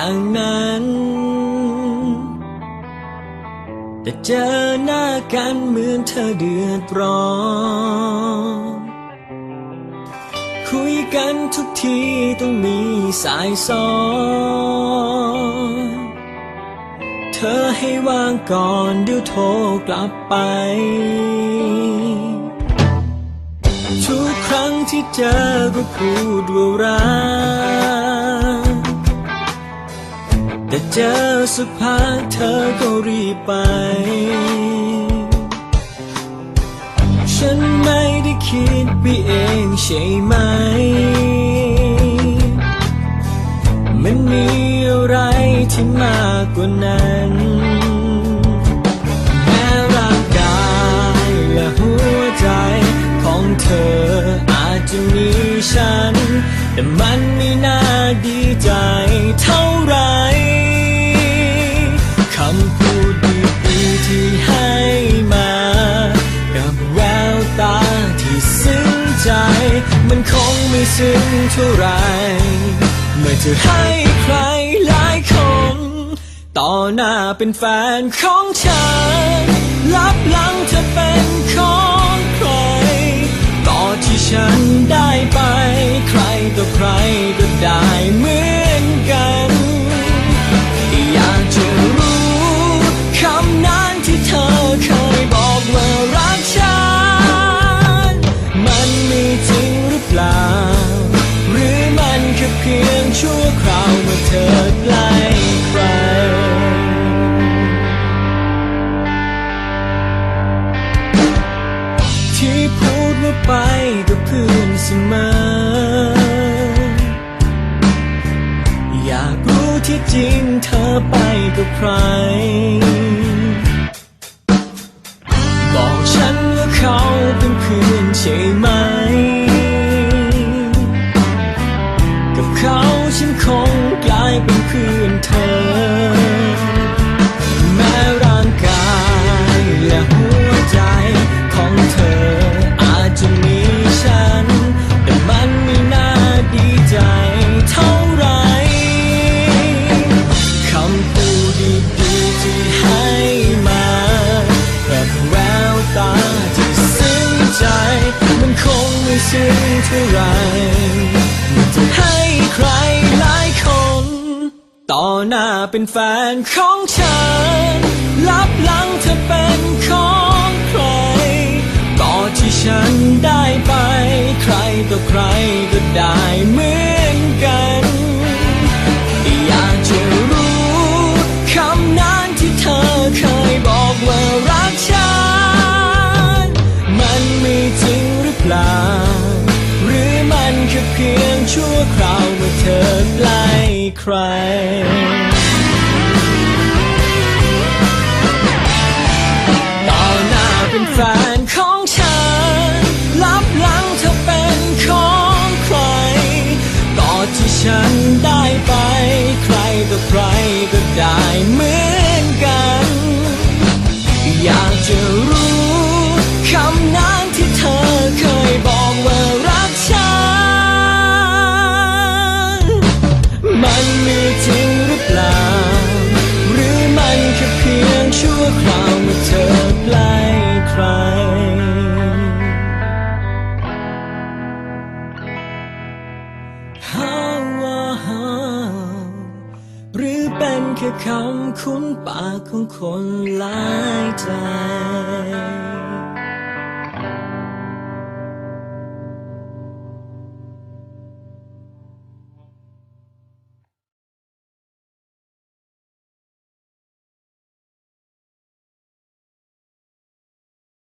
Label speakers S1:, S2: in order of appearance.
S1: อย่างนั้น แต่เจอหน้ากันเหมือนเธอเดือดร้อนคุยกันทุกทีต้องมีสายซ้อนเธอให้วางก่อนเดี๋ยวโทรกลับไป ทุกครั้งที่เจอก็พูดว่ารัก แต่เจอสักพักเธอก็รีบไป ฉันไม่ได้คิดไปเองใช่ไหม มันมีอะไรที่มากกว่านั้น มันคงไม่ซึ้งเท่าไรเมื่อเธอให้ใครหลายคน ต่อหน้าเป็นแฟนของฉันลับหลังเธอเป็นของใคร ต่อที่ฉันได้ไป ใครต่อใครก็ได้เหมือน พูดว่าไปกับเพื่อนเสมอ อยากรู้ที่จริงเธอไปกับใคร ใจ มันคงไม่ซึ้งเท่าไรมันจะให้ใครหลายคน ต่อหน้าเป็นแฟนของฉันรับหลังเธอเป็นของใครต่อที่ฉันได้ไป วคราวเมื่อเธอใกล้ใคร แค่คำคุ้นปากของคนหลายใจ